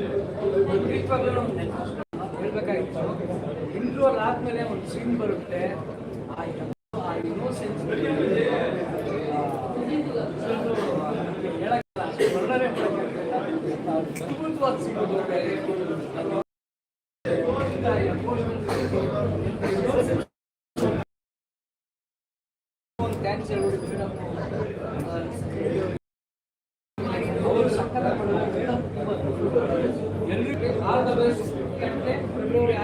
ಖಂಡಿತವಾಗ್ಲೂ ಹೇಳ್ಬೇಕಾಗಿತ್ತು ಇಂಟ್ರೋಲ್ ಆದ್ಮೇಲೆ ಒಂದು ಸೀನ್ ಬರುತ್ತೆ ಆ ಆ ಇನ್ನೋಸೆನ್ಸ್ ಹೇಳಕ್ಕಿಲ್ಲ ವರ್ಣನೆ ಮಾಡೋಕ್ಕಾಗಲ್ಲ. ಅದ್ಭುತವಾದ scene ಬರುತ್ತೆ. ಅದು ಒಂದು ಡ್ಯಾನ್ಸ್ ಹೇಳ್ಬಿಟ್ಟು ಮೇಡಮ್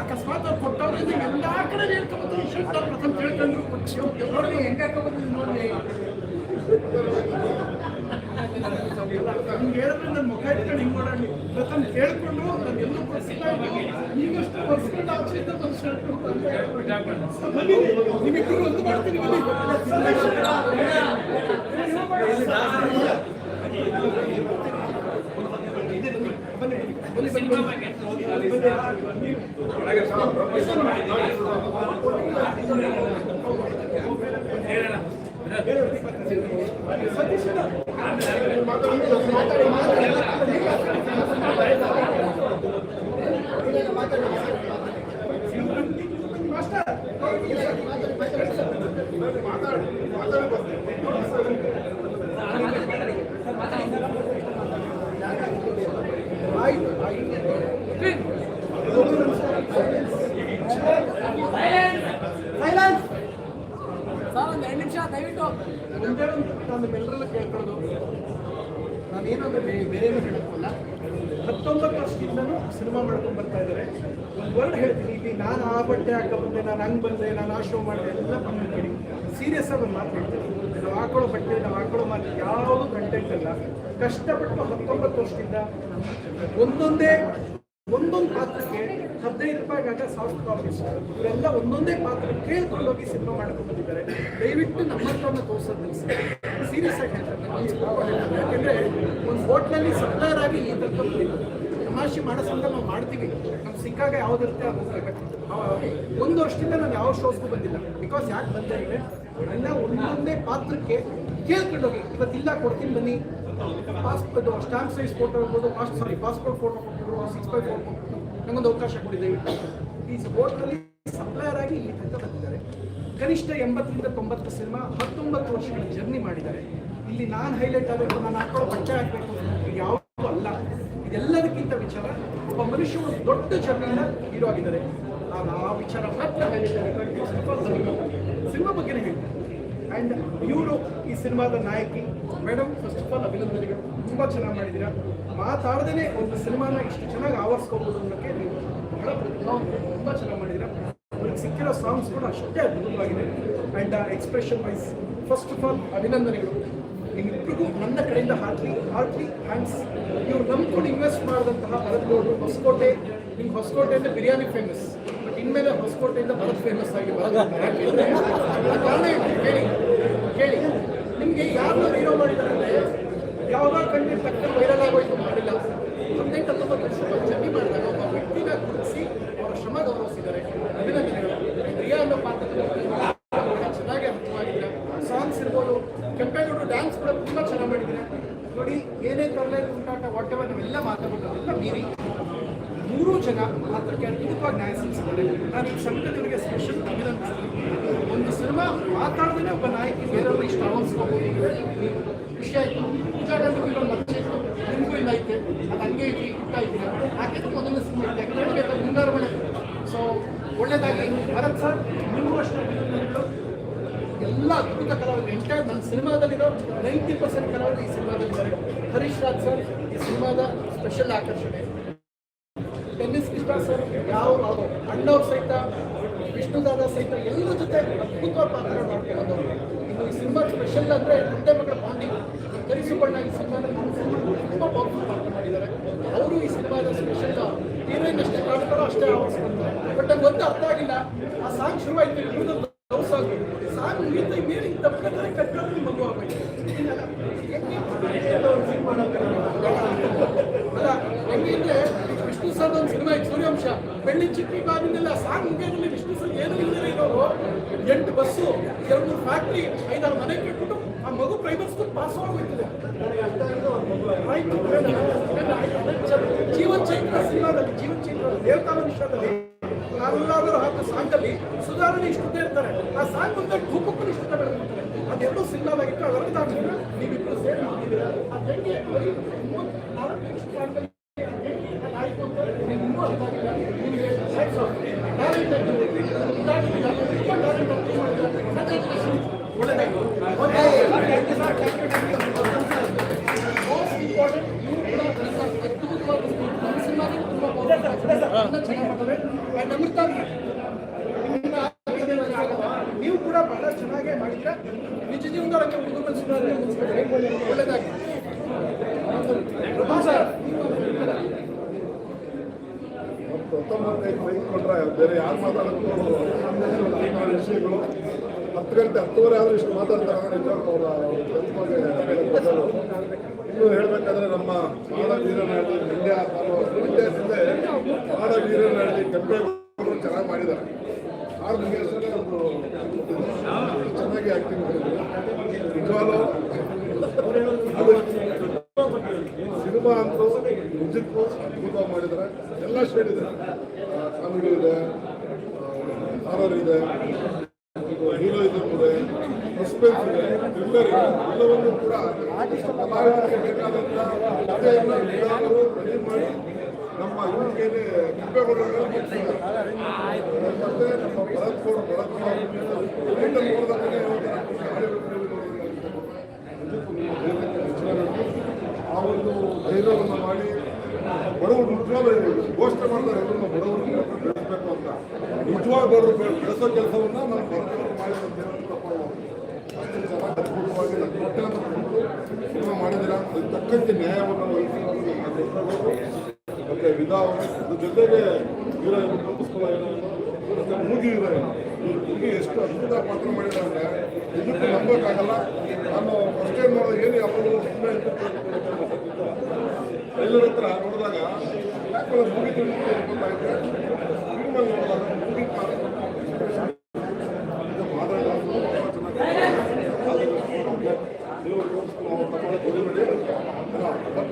ಅಕಸ್ಮಾತ್ ಅವ್ರು ಕೊಟ್ಟವ್ರಿಂದ ಎಲ್ಲಾ ಕಡೆ ಹೇಳ್ಕೊಬೋದು ಶರ್ಟ್ ಪ್ರಥಮ ಕೇಳ್ಕೊಂಡ್ರು ಪಕ್ಷಿ ನೋಡಿ ಹೆಂಗಾಕ ಬಂದಿದ್ದು ನೋಡಿ ಹಿಂಗೆ ಹೇಳಿದ್ರೆ ನನ್ನ ಮುಖ ಇಟ್ಕೊಂಡು ಹಿಂಗೆ ಮಾಡೋಣ ಪ್ರಥಮ ಕೇಳ್ಕೊಂಡು ನಾನು ಎಲ್ಲೂ ಕೊಡ್ಸಿಲ್ಲ. ಈಗಷ್ಟು ಹೊಸ್ಕೊಂಡು ಆಚೆಯಿಂದ ಬಂದು ಶರ್ಟ್ ಬನ್ನಿ ನಿಮ್ಮಿಬ್ಬರು ಒಂದು ಮಾಡ್ತೀನಿ ಬನ್ನಿ. Satish ¡Ah, caramba! ನಿಮ್ಮೆಲ್ಲರನ್ನ ಕೇಳ್ಕೊಳ್ಳೋದು ನಾನೇನಂದ್ರೆ ಬೇರೆ ಬೇರೆ ಹೇಳೋಕ್ಕಲ್ಲ ಹತ್ತೊಂಬತ್ತು ವರ್ಷದಿಂದನೂ ಸಿನಿಮಾ ಮಾಡ್ಕೊಂಡು ಬರ್ತಾ ಇದ್ದಾರೆ. ಒಂದು ವರ್ಡ್ ಹೇಳ್ತೀನಿ ಇಲ್ಲಿ ನಾನು ಆ ಬಟ್ಟೆ ಹಾಕ ಬಂದೆ ನಾನು ಹಂಗೆ ಬಂದೆ, ನಾನು ಆ ಶೋ ಮಾಡಿದೆ ಎಲ್ಲ ಬಂದು. ಕೇಳಿ ಸೀರಿಯಸ್ ಆಗಿ ಒಂದು ಮಾತು ಹೇಳ್ತೀನಿ ನಾವು ಹಾಕೊಳ್ಳೋ ಬಟ್ಟೆ ನಾವು ಹಾಕೊಳ್ಳೋ ಮಾತು ಯಾವುದು ಕಂಟೆಂಟ್ ಅಲ್ಲ ಕಷ್ಟಪಟ್ಟು ಹತ್ತೊಂಬತ್ತು ವರ್ಷದಿಂದ ಒಂದೊಂದೇ ಒಂದೊಂದು ಪಾತ್ರಕ್ಕೆ ಹದಿನೈದು ರೂಪಾಯಿ ಆಗ ಸಾಫ್ಟ್ ಕಾಪೀಸ್ ಇವರೆಲ್ಲ ಒಂದೊಂದೇ ಪಾತ್ರಕ್ಕೆ ಹೋಗಿ ಸಿನಿಮಾ ಮಾಡ್ಕೊಂಡು ಬಂದಿದ್ದಾರೆ. ದಯವಿಟ್ಟು ನಮ್ಮ ಹತ್ರನ ತೋರಿಸೋದು ಸೀರಿಯಸ್ ಆಗಿ ಹೇಳ್ತಾರೆ. ಯಾಕೆಂದ್ರೆ ಒಂದು ಹೋಟ್ಲಲ್ಲಿ ಆಗಿ ಈ ಥರ ತಮಾಷೆ ಮಾಡೋ ನಾವು ಮಾಡ್ತೀವಿ. ನಮ್ಗೆ ಸಿಕ್ಕಾಗ ಯಾವ್ದಿರುತ್ತೆ ಅದು. ಒಂದು ವರ್ಷದಿಂದ ನಾನು ಯಾವ ಶೋಸ್ಗೂ ಬಂದಿಲ್ಲ. ಬಿಕಾಸ್ ಯಾಕೆ ಬಂದೆ ಅಂದರೆ ಎಲ್ಲ ಒಂದೊಂದೇ ಪಾತ್ರಕ್ಕೆ ಕೇಳ್ಕೊಂಡೋಗಿ. ಇವತ್ತಿಲ್ಲ, ಕೊಡ್ತೀನಿ ಬನ್ನಿ. ಪಾಸ್ಪೋರ್ಟ್ ಸ್ಟಾಂಪ್ ಸೈಜ್ ಫೋಟೋ ಇರ್ಬೋದು ಪಾಸ್ ಸಾರಿ ಪಾಸ್ಪೋರ್ಟ್ ಫೋಟೋ ಕೊಟ್ಟಿದ್ರು ಸಿಕ್ಸ್ ಬೈ ಫೋರ್ ಕೊಟ್ಟಿದ್ರು ನಂಗೊಂದು ಅವಕಾಶ ಕೊಟ್ಟಿದ್ದೇವೆ ಈ ಸ್ಪೋರ್ಟ್ನಲ್ಲಿ ಸಪ್ಲೈಯರ್ ಆಗಿ ಈ ತನಕ ಬಂದಿದ್ದಾರೆ. ಕನಿಷ್ಠ ಎಂಬತ್ತರಿಂದ ತೊಂಬತ್ತು ಸಿನಿಮಾ ಹತ್ತೊಂಬತ್ತು ವರ್ಷಗಳ ಜರ್ನಿ ಮಾಡಿದ್ದಾರೆ. ಇಲ್ಲಿ ನಾನು ಹೈಲೈಟ್ ಆಗಬೇಕು ನಾನು ಹಾಕೊಳ್ಳೋ ಬಟ್ಟೆ ಹಾಕಬೇಕು ಯಾವುದೂ ಅಲ್ಲ. ಇದೆಲ್ಲದಕ್ಕಿಂತ ವಿಚಾರ ಒಬ್ಬ ಮನುಷ್ಯ ಒಂದು ದೊಡ್ಡ ಜರ್ನಿಯಿಂದ ಹೀರೋ ಆಗಿದ್ದಾರೆ. ನಾನು ಆ ವಿಚಾರ ಮಾತ್ರ ಹೈಲೈಟ್ ಆಗಬೇಕು ಸಿನಿಮಾ ಬಗ್ಗೆ ಹೇಳ್ತಾರೆ? ಆ್ಯಂಡ್ ಇವರು ಈ ಸಿನಿಮಾದ ನಾಯಕಿ ಮೇಡಮ್ ಫಸ್ಟ್ ಆಫ್ ಆಲ್ ಅಭಿನಂದನೆಗಳು. ತುಂಬ ಚೆನ್ನಾಗಿ ಮಾಡಿದ್ದೀರಾ? ಮಾತಾಡದೇ ಒಂದು ಸಿನಿಮಾನ ಇಷ್ಟು ಚೆನ್ನಾಗಿ ಆವರಿಸ್ಕೋಬೋದು ಅನ್ನೋಕ್ಕೆ ನೀವು ಬಹಳ ತುಂಬ ಚೆನ್ನಾಗಿ ಮಾಡಿದ್ದೀರಾ? ಅವ್ರಿಗೆ ಸಿಕ್ಕಿರೋ ಸಾಂಗ್ಸ್ ಕೂಡ ಅಷ್ಟೇ ಅದ್ಭುತವಾಗಿದೆ. And expression wise first of all ಅಭಿನಂದನೆಗಳು. ನಿಮ್ಮಿಬ್ಬರಿಗೂ ನನ್ನ ಕಡೆಯಿಂದ ಹಾರ್ಟ್ಲಿ ಹಾರ್ಟ್ಲಿ ಥ್ಯಾಂಕ್ಸ್ ಇವ್ರು ನಂಬ್ಕೊಂಡು ಇನ್ವೆಸ್ಟ್ ಮಾಡಿದಂತಹ ಭರತ್ ಗೌಡರು ಹೊಸಕೋಟೆ, ನಿಮ್ಗೆ ಅಂದರೆ ಬಿರಿಯಾನಿ ಫೇಮಸ್ ಇನ್ಮೇಲೆ ಹೊಸಕೋಟೆಯಿಂದ ಭರತ್ ಫೇಮಸ್ ಆಗಿ ಬರೋದು ಕಾರಣ ಕೇಳಿ ಕೇಳಿ. ನಿಮಗೆ ಯಾರು ಹೀರೋ ಮಾಡಿದ್ದಾರೆ ಯಾವಾಗ ಕಂಡು ತಕ್ಕ ವೈರಲ್ ಆಗೋಯ್ತು ಮಾಡಿಲ್ಲ. ಹದಿನೆಂಟು, ಹತ್ತೊಂಬತ್ತು ವರ್ಷ ಜರ್ನಿ ಮಾಡಿದಾಗ ಒಬ್ಬ ವ್ಯಕ್ತಿನ ಗುರುತಿಸಿ ಅವರ ಶ್ರಮ ಗೌರವಿಸಿದ್ದಾರೆ. ಅಭಿನಂದನೆಗಳು. ಪ್ರಿಯಾ ಅನ್ನೋ ಪಾತ್ರದಲ್ಲಿ ಚೆನ್ನಾಗಿ ಅರ್ಥವಾಗಿಲ್ಲ ಸಾಂಗ್ಸ್ ಇರ್ಬೋದು, ಕೆಂಪೇಗೌಡರು ಡ್ಯಾನ್ಸ್ ಕೂಡ ತುಂಬ ಚೆನ್ನಾಗಿ ಮಾಡಿದ್ದಾರೆ. ನೋಡಿ, ಏನೇ ತೊಂದರೆ ಉಂಟಾಟ ವಾಟ್ ಎಲ್ಲ ಮಾತಾಡೋದು ಮೂರೂ ಜನ ಪಾತ್ರಕ್ಕೆ ಅದ್ಭುತವಾಗಿ ನ್ಯಾಯ ಸಲ್ಲಿಸಿದ್ದಾರೆ ನಾನು ಈ ಸಂಘದವರಿಗೆ ಸ್ಪೆಷಲ್ ಅಭಿನಂದಿಸ್ತೀನಿ ಒಂದು ಸಿನಿಮಾ ಮಾತಾಡದೇ ಒಬ್ಬ ನಾಯಕಿ ಬೇರೆಯವರು ಇಷ್ಟ ಅಳವಡಿಸ್ಕೋಬಹುದು ಖುಷಿ ಆಯಿತು. ಉಚ್ಚಾರಣೆಗೂ ಇರೋ ಮತ್ತೆ ಇತ್ತು ನಿಮಗೂ ಇಲ್ಲ ಐತೆ. ಅದು ಹಂಗೆ ಇಟ್ಟು ಇಷ್ಟ ಇದ್ದೀನಿ ಯಾಕೆಂದ್ರೆ ಮೊದಲನೇ ಸಿನಿಮಾ ಇದೆ? ಯಾಕಂದ್ರೆ ಮುಂಗಾರು ಮಳೆ. ಸೊ ಒಳ್ಳೇದಾಗಿ ಭರತ್ ಸರ್ ನಿಮಗೂ ಅಷ್ಟೇ ಅಭಿನಂದನೆಗಳು. ಎಲ್ಲ ಅದ್ಭುತ ಕಲಾವಿದರು. ಎಂಟೈರ್ ನನ್ನ ಸಿನಿಮಾದಲ್ಲಿರೋ ನೈಂಟಿ ಪರ್ಸೆಂಟ್ ಕಲಾವಿದರು ಈ ಸಿನಿಮಾದಲ್ಲಿದ್ದಾರೆ. ಹರೀಶ್ ರಾಜ್ ಸರ್, ಈ ಸಿನಿಮಾದ ಸ್ಪೆಷಲ್ ಆಕರ್ಷಣೆ ಟೆನ್ನಿಸ್ ಕೃಷ್ಣ ಸರ್ ಯಾವ ಅಣ್ಣವ್ರ ಸಹಿತ ವಿಷ್ಣುದಾದ ಸಹಿತ ಎಲ್ಲರ ಜೊತೆ ಅದ್ಭುತವಾದ ಪಾತ್ರ ಮಾಡ್ಕೊಂಡು ಬಂದವರು ಇನ್ನು ಈ ಸಿನಿಮಾ ಸ್ಪೆಷಲ್ ಅಂದ್ರೆ ಮಗಳ ಬಾಂಡಿಂಗ್ ಕರಿಸುಬಣ್ಣ ಈ ಸಿನಿಮಾದ ತುಂಬ ಪವರ್ಫುಲ್ ಪಾತ್ರ ಮಾಡಿದ್ದಾರೆ. ಅವರು ಈ ಸಿನಿಮಾದ ಸ್ಪೆಷಲ್ ಹೀರೋಯಿನ್ ಅಷ್ಟೇ ಕಾಡ್ತಾರೋ ಅಷ್ಟೇ ಆವರಿಸ್ಕೊಂತಾರೆ ಬಟ್ ನಂಗೆ ಒಂದು ಅರ್ಥ ಆಗಿಲ್ಲ. ಆ ಸಾಂಗ್ ಶುರು ಆಯ್ತು ಲವ್ ಸಾಂಗ್ ಸಾಂಗ್ ಮುಗಿತ ಮೇಲೆ ತಪ್ಪಂದ್ರೆ ಕಟ್ಕೊಂಡು ಮಗು ಆಗ್ಬೇಕು ವಿಷ್ಣು ಸರ್ ಒಂದು ಸಿನಿಮಾ ಸೂರ್ಯವಂಶ ಬೆಳ್ಳಿ ಚಿಕ್ಕಿ ಬಾಗಿನೆಲ್ಲ ಸಾಂಗ್ ಮುಗಿಯೋದ್ರಲ್ಲಿ ವಿಷ್ಣು ಸರ್ ಏನೂ ಇಲ್ಲದೆ ಎಂಟು ಬಸ್ಸು, ಎರಡು ಮೂರು ಫ್ಯಾಕ್ಟ್ರಿ ಐದಾರು ಮನೆ ಕಟ್ಬಿಟ್ಟು ಆ ಮಗು ಪ್ರೈವೇಟ್ ಸ್ಕೂಲ್ ಪಾಸ್ ಆಗೋಗ್ತದೆ ಜೀವನ್ ಚೈತ್ರ ಸಿನಿಮಾದಲ್ಲಿ ಜೀವನ್ ಚೈತ್ರ ದೇವತಾನ ವಿಷಯದಲ್ಲಿ ನಾವೆಲ್ಲಾದರೂ ಹಾಕೋ ಸಾಂಗಲ್ಲಿ ಸುಧಾರಣೆ ಇಷ್ಟೇ ಇರ್ತಾರೆ. ಆ ಸಾಂಗ್ ಮುಂದೆ ಧೂಪಕ್ಕೂ ಇಷ್ಟ ಬೆಳೆದಿರ್ತಾರೆ ಅದೆರಡು ಸಿನಿಮಾದಾಗಿತ್ತು ನಾನು ನೀವಿಬ್ಬರು ಸೇರಿ ಮಾಡಿದ್ದೀರಾ ನಿಮಿಷ ಸಾಂಗಲ್ಲಿ ಆಯ್ತು ಅಂತ ನಿಮ್ಗೆ ಇನ್ನೂ ಅರ್ಥ ಆಗಿಲ್ಲ. ನಿಮಗೆ hats off. Talent ಅಂತ ಇದೆ. ಇದಾಗಿಲ್ಲ. ತುಂಬ talent ಅಂತ ಮಾಡಿದ್ದಾರೆ. Congratulations. ಒಳ್ಳೆದಾಯ್ತು. Most important, ನೀವು ಕೂಡ ನನ್ನ ಅದ್ಭುತವಾದ ನಮ್ಮ ಸಿನಿಮಾಗೆ ತುಂಬ ಚೆನ್ನಾಗಿ ಮಾಡ್ತಾರೆ And ಅಮೃತ ನಿಮ್ಮನ್ನ ನೀವು ಕೂಡ ಬಹಳ ಚೆನ್ನಾಗೇ ಮಾಡಿದ್ರೆ ನಿಜ ಜೀವನದೊಳಗೆ ಹುಡುಗರು ಸುಧಾರಣೆ ಬೈಕೊಂಡ್ರೆ ಬೇರೆ ಯಾರು ಮಾತಾಡೋದು ವಿಷಯಗಳು ಹತ್ತು ಗಂಟೆ, ಹತ್ತುವರೆ ಆದ್ರೆ ಇಷ್ಟು ಮಾತಾಡ್ತಾರೆ. ಇನ್ನು ಹೇಳ್ಬೇಕಾದ್ರೆ ನಮ್ಮ ಮಾಡ ವೀರನಹಳ್ಳಿ ಮಂಡ್ಯ ತಾಲೂಕು ಮಂಡ್ಯ ಜಿಲ್ಲೆ ಮಾಡ ವೀರನಹಳ್ಳಿ ಕೆಂಪೇಗೌಡರು ಚೆನ್ನಾಗಿ ಮಾಡಿದ್ದಾರೆ. ಚೆನ್ನಾಗಿ ಆಕ್ಟಿಂಗ್ ನಿಜವಾಗ್ಲೂ ಸಿನಿಮಾ ಅಂತ ನಿಜಕ್ಕೂ ಅದ್ಭುತ ಮಾಡಿದ್ದಾರೆ ಎಲ್ಲ ಶೇಡ್ ಇದೆ ಇದೆ ಹಾರರ್ ಇದೆ ಹೀರೋ ಇದೆ ಸಸ್ಪೆನ್ಸ್ ಇದೆ ಥ್ರಿಲ್ಲರ್ ಇದೆ ಎಲ್ಲವನ್ನೂ ಕೂಡ ಕಲಾವಿದರಿಗೆ ಬೇಕಾದಂಥ ಕಥೆಯನ್ನು ಮಾಡಿ ನಮ್ಮ ಯುವಕೆಯಲ್ಲಿ ಕೆಂಪೇಗೌಡರು ನಮ್ಮ ಭರತ್ ಗೌಡ ಭರತ್ ಗೌಡ ಇಲ್ಲಿಂದ ನೋಡಿದಂತೆ ಆ ಒಂದು ಧೈರ್ಯವನ್ನು ಮಾಡಿ ಬಡವರು ನಿಜವಾದ ಘೋಷಣೆ ಮಾಡ್ತಾರೆ ಅದನ್ನು ಬಡವರು ಬೆಳೆಸಬೇಕು ಅಂತ. ನಿಜವಾದ ಬಡವರು ಬೆಳೆಸೋ ಕೆಲಸವನ್ನ ನಮ್ಮ ಮಾಡಿದ್ರೆ ಅದ್ಭುತವಾಗಿ ಕೊಟ್ಟು, ಸಿನಿಮಾ ಅದಕ್ಕೆ ತಕ್ಕಂತೆ ನ್ಯಾಯವನ್ನು ವಹಿಸಿರೋದು ವಿಧಾವ ಅದ್ರ ಜೊತೆಗೆ ಹೀರೋಯಿನ್ ಕಲ್ಪಿಸ್ಕೊಳ್ಳೋ ಮತ್ತೆ ಮೂಗಿ ಈ ಮೂಗಿ ಎಷ್ಟು ಅದ್ಭುತ ಪಾತ್ರ ಮಾಡಿದ್ದಾರೆ ಇದಕ್ಕೆ ನಂಬೋಕ್ಕಾಗಲ್ಲ. ನಾನು ಫಸ್ಟ್ ಟೈಮ್ ನೋಡಿದಾಗ ಏನು ಅವರು ಸುಮ್ಮನೆ ಎಲ್ಲರ ಹತ್ರ ನೋಡಿದಾಗ ಯಾಕೆ ಮೂಗಿ ತಿಳ್ಕೊಂಡು ಗೊತ್ತಾಯ್ತು ಫಿಲ್ಮಲ್ಲಿ ನೋಡಿದಾಗ ಮೂಗಿ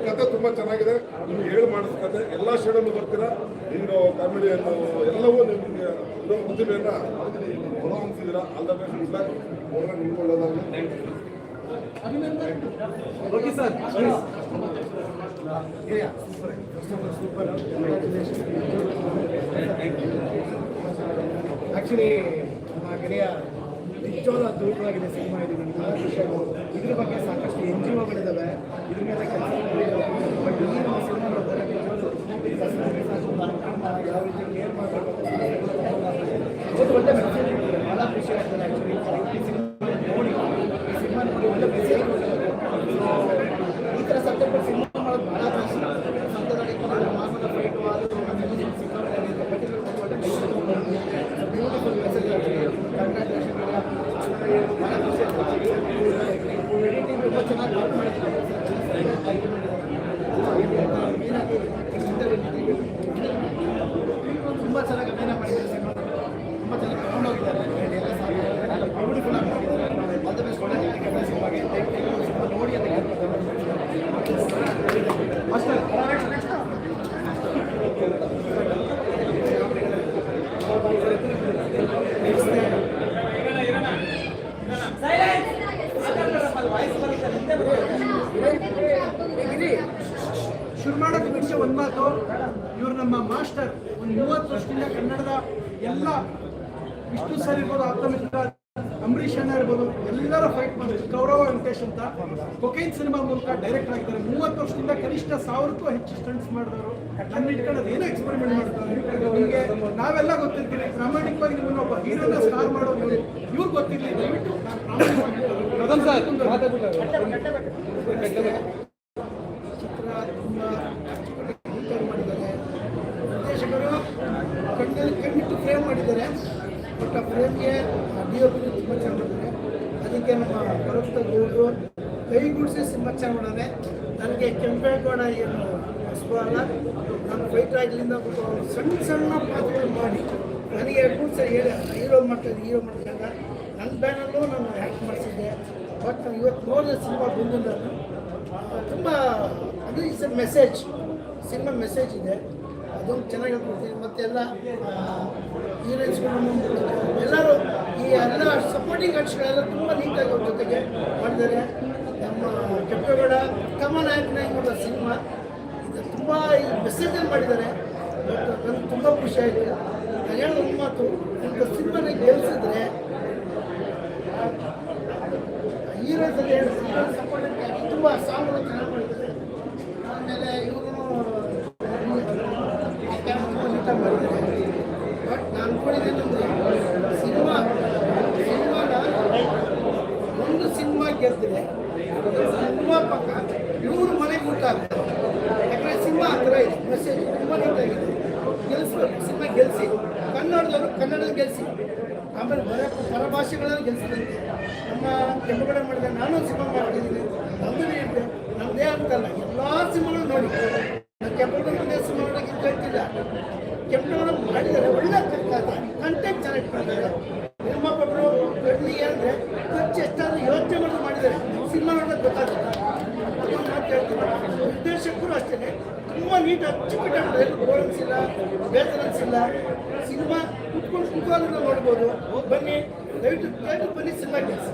ಕತೆ ತುಂಬಾ ಚೆನ್ನಾಗಿದೆ. ಶೇಡಲ್ಲೂ ಬರ್ತೀರಾ? ಹಿಂಗೋ ಕಾಮಿಡಿಯನ್ನು ಎಲ್ಲವೂ ನಿಮಗೆ ಇದೊಂದು ಪ್ರತಿಭೆಯನ್ನ ಹೊರಹೊಮ್ಮಿಸಿದ್ದೀರಾ ಅಲ್ಲದೆ ಹೋದ್ರೆ ನಿಮ್ಗೆ ಒಳ್ಳೆದಾಗಲಿ ಓಕೆ ಸರ್ ಆಕ್ಚುಲಿ ನಮ್ಮ ಗೆಳೆಯ ನಿಜವಾದ ಅದ್ಭುತವಾಗಿದೆ ಸಿನಿಮಾ ಇದು ಇದ್ರ ಬಗ್ಗೆ ಸಾಕಷ್ಟು ಎನ್ ಜಿ ಒಗಳಿದ್ದಾವೆ ಇದ್ರ ಮೇಲೆ ಕೆಲಸ ಬಟ್ ಈ ನಮ್ಮ ಸಿನಿಮಾ ನೋಡಿದ್ರೆ ನಿಜವಾಗ್ಲೂ ಈ ಕಸರತ್ತು ಸಾಕು ಮಾಡ್ಕೊಂಡು ಯಾವ ರೀತಿ ಕೇರ್ ಮಾಡಬೇಕು ಭಾಳ ಖುಷಿ ಆಗ್ತದೆ ಆ್ಯಕ್ಚುಲಿ ಈ ಸಿನಿಮಾ ನೋಡಿ ಈ ಸಿನಿಮಾ ನೋಡಿ ಒಳ್ಳೆ ಮೆಸೇಜ್ ಈ ಥರ ಸಬ್ಜೆಕ್ಟ್ ಸಿನಿಮಾ ಮಾಡೋದು ಭಾಳ ಕಷ್ಟ ಸದ್ಯದಲ್ಲಿ ಮಾಸದ ಫೈಟು ಅದು ಬ್ಯೂಟಿಫುಲ್ ಮೆಸೇಜ್ ಕಂಗ್ರ್ಯಾಚುಲೇಷನ್ ಭಾಳ ಖುಷಿ ಆಗ್ತದೆ ಎಡಿಟಿಂಗ್ ತುಂಬ ಚೆನ್ನಾಗಿ ವರ್ಕ್ ಮಾಡಿದ್ದಾರೆ ತುಂಬ ಚೆನ್ನಾಗಿ ಅಭಿನಯ ಮಾಡಿದ್ದಾರೆ ಸಿನಿಮಾ ತುಂಬ ಚೆನ್ನಾಗಿ ತಗೊಂಡೋಗಿದ್ದಾರೆ ಎಲ್ಲ ಬ್ಯೂಟಿಫುಲ್ ಆಗಿ ಮಾಡಿದ್ದಾರೆ ಆಲ್ ದ ಬೆಸ್ಟ್ ಒಳ್ಳೆ ಸಿನಿಮಾಗೆ ಸಿನಿಮಾ ನೋಡಿ ಅಂತ ಹೇಳ್ತಾರೆ ಶುರು ಮುಂಚೆ ಒಂದು ಮಾತು ಇವರು ನಮ್ಮ ಮಾಸ್ಟರ್. ಒಂದು ಮೂವತ್ತು ವರ್ಷದಿಂದ ಕನ್ನಡದ ಎಲ್ಲ ವಿಷ್ಣು ಸರ್ ಇರ್ಬೋದು ಆಪ್ತಮಿತ್ರ ಅಂಬರೀಷ್ ಅಣ್ಣ ಇರ್ಬೋದು ಎಲ್ಲ ಎಲ್ಲರ ಫೈಟ್ ಮಾಡಿದ್ರು ಗೌರವ ವೆಂಕಟೇಶ್ ಅಂತ. ಕೊಕೈನ್ ಸಿನಿಮಾ ಮೂಲಕ ಡೈರೆಕ್ಟ್ ಆಗಿದ್ದಾರೆ. ಮೂವತ್ತು ವರ್ಷದಿಂದ ಕನಿಷ್ಠ ಸಾವಿರಕ್ಕೂ ಹೆಚ್ಚು ಸ್ಟಂಟ್ಸ್ ಮಾಡಿದವರು. ನನ್ನ ಇಟ್ಕೊಂಡು ಏನೋ ಎಕ್ಸ್ಪೆರಿಮೆಂಟ್ ಮಾಡ್ತಾರೆ. ನಿಮಗೆ ನಾವೆಲ್ಲ ಗೊತ್ತಿರ್ತೀವಿ. ಪ್ರಾಮಾಣಿಕವಾಗಿ ನಿಮ್ಮನ್ನ ಒಬ್ಬ ಹೀರೋನ ಸ್ಟಾರ್ ಮಾಡೋದು ಇವ್ರು ಗೊತ್ತಿರಲಿ. ದಯವಿಟ್ಟು ನಾನು ಚಿತ್ರ ತುಂಬ ನೀಟಾಗಿ ಮಾಡಿದ್ದಾರೆ ನಿರ್ದೇಶಕರು ಕಣ್ಣಲ್ಲಿ ಕಣ್ಣಿಟ್ಟು ಫ್ರೇಮ್ ಮಾಡಿದ್ದಾರೆ ಬಟ್ ಆ ಫ್ರೇಮ್ಗೆ ಡಿ ಒ ಪಿ ತುಂಬ ಚೆನ್ನಾಗಿ ಮಾಡಿದ್ದಾರೆ ಅದಕ್ಕೆ ನಮ್ಮ ಗುರುಗಳು ಕೈ ಕೈಗೂಡಿಸಿ ಮಾಡಿದ್ದಾರೆ ನನಗೆ ಕೆಂಪೇಗೌಡ ಏನು ಹೊಸಬ ಅಲ್ಲ. ನಾನು ಫೈಟ್ ಆಗಲಿಂದ ಸಣ್ಣ ಸಣ್ಣ ಪಾತ್ರಗಳು ಮಾಡಿ ನನಗೆ ಎರಡು ಹೇಳಿ ಹೀರೋ ಮಾಡ್ತಾರೆ ಹೀರೋ ಮಾಡ್ಕೊಂಡ ನನ್ನ ಬ್ಯಾನಲ್ಲೂ ನಾನು ಆ್ಯಕ್ಟ್ ಮಾಡಿಸಿದ್ದೆ. ಬಟ್ ನಾನು ಇವತ್ತು ನೋಡಿದ ಸಿನಿಮಾ ಬಂದು ನಾನು ತುಂಬ, ಅದು is a message cinema message ಇದೆ. ಅದೊಂದು ಚೆನ್ನಾಗಿ ಕೊಡ್ತೀನಿ ಮತ್ತೆಲ್ಲ ಹೀರೋಯಿನ್ಸ್ಗಳು ಆರ್ಟ್ಸ್ಗಳೆಲ್ಲ ತುಂಬ ನೀಟಾಗಿ ಅವ್ರ ಜೊತೆಗೆ ಮಾಡಿದ್ದಾರೆ. ನಮ್ಮ ಕೆಂಪೇಗೌಡ ಕಮನಾಯಕನ ನಾಯಕನಾಗಿರುವ ಸಿನಿಮಾ. ಇದು ತುಂಬ ಮೆಸೇಜಲ್ಲಿ ಮಾಡಿದ್ದಾರೆ. ನನಗೆ ತುಂಬ ಖುಷಿ ಆಯಿತು. ನಾನು ಹೇಳೋ ಒಂದು ಮಾತು ಗೆಲ್ಸಿದ್ರೆ ಸಿನಿಮಾನ ಗೆಲ್ಲಿಸಿದ್ರೆ ಸಿನಿಮಾ ಸಪೋರ್ಟ್ ತುಂಬ ಸಾಂಗ್ಗಳು ಚೆನ್ನಾಗಿ ಮಾಡಿದ್ದಾರೆ ಆಮೇಲೆ ಇವರು ನೀಟಾಗಿ ಮಾಡಿದ್ದಾರೆ ಬಟ್ ನಾನು ಅನ್ಕೊಂಡಿದ್ದೇನೆಂದ್ರೆ ಸಿನಿಮಾ ಸಿನಿಮಾನ ಒಂದು ಸಿನಿಮಾ ಗೆದ್ದರೆ ಸಿನಿಮಾ ಪಕ್ಕ ನೂರು ಮನೆಗೆ ಊಟ ಆಗ್ತದೆ ಯಾಕಂದರೆ ಸಿನಿಮಾ ಆ ಥರ ಇದೆ ಮೆಸೇಜ್ ತುಂಬ ನೀಟಾಗಿದೆ ಗೆಲ್ಲಿಸ್ಬೇಕು ಸಿನಿಮಾ ಗೆಲ್ಲಿಸಿ ಕನ್ನಡದವರು ಕನ್ನಡದ ಗೆಲ್ಲಿಸಿ ಆಮೇಲೆ ಬರ ಪರಭಾಷೆಗಳನ್ನು ಗೆಲ್ಲಿಸಿದಂತೆ ನಮ್ಮ ಕೆಂಪಗಡೆ ಮಾಡಿದ ನಾನು ಸಿನಿಮಾ ಮಾಡಿದ್ದೀನಿ. ನಮ್ಮದು ಇದೆ. ನಮ್ಮದೇ ಅಂತಲ್ಲ, ಎಲ್ಲ ಸಿನಿಮಾಗಳು ನೋಡಿ. ನಾನು ಕೆಂಪಗಡೆ ಮುಂದೆ ಸಿನಿಮಾ ನೋಡೋಕ್ಕೆ ಕೇಳ್ತಿಲ್ಲ. ಕೆಂಪಗಡೆ ಮಾಡಿದ್ದಾರೆ ಒಳ್ಳೆ ಕಂಟೆಂಟ್ ಚೆನ್ನಾಗಿ ಇಟ್ಕೊಂಡಿದ್ದಾರೆ ನಿರ್ಮಾಪಕರು ಕಡ್ಲಿಗೆ ಅಂದರೆ ಖರ್ಚು ಎಷ್ಟಾದರೂ ಯೋಚನೆ ಮಾಡಿ ಮಾಡಿದ್ದಾರೆ ಸಿನಿಮಾ ನೋಡೋಕೆ ಗೊತ್ತಾಗುತ್ತೆ. ನಿರ್ದೇಶಕರು ಅಷ್ಟೇ ತುಂಬ ನೀಟ್ ಅಚ್ಚುಕಟ್ಟಾಗಿ ಬೋರ್ಡ್ಸ್ ಇಲ್ಲ ಬೇಸರ ಅನ್ಸಿಲ್ಲ. ಸಿನಿಮಾ ಕುತ್ಕೊಂಡು ಕುತ್ಕೊಂಡು ನೋಡ್ಬೋದು. ಬನ್ನಿ, ದಯವಿಟ್ಟು ಥಿಯೇಟರ್ ಬನ್ನಿ ಸಿನಿಮಾ ಕೆಲಸ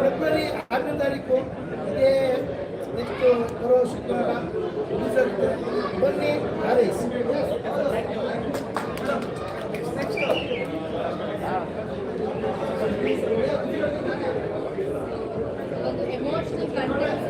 ಫೆಬ್ರವರಿ ಆರನೇ ತಾರೀಕು ಇದೇ ನೆಕ್ಸ್ಟ್ ಬರೋ ಶುಕ್ರವಾರ ಬನ್ನಿ ಹಾರೈಸಿ ಎಮೋಷನಲ್ ಕಂಟೆಂಟ್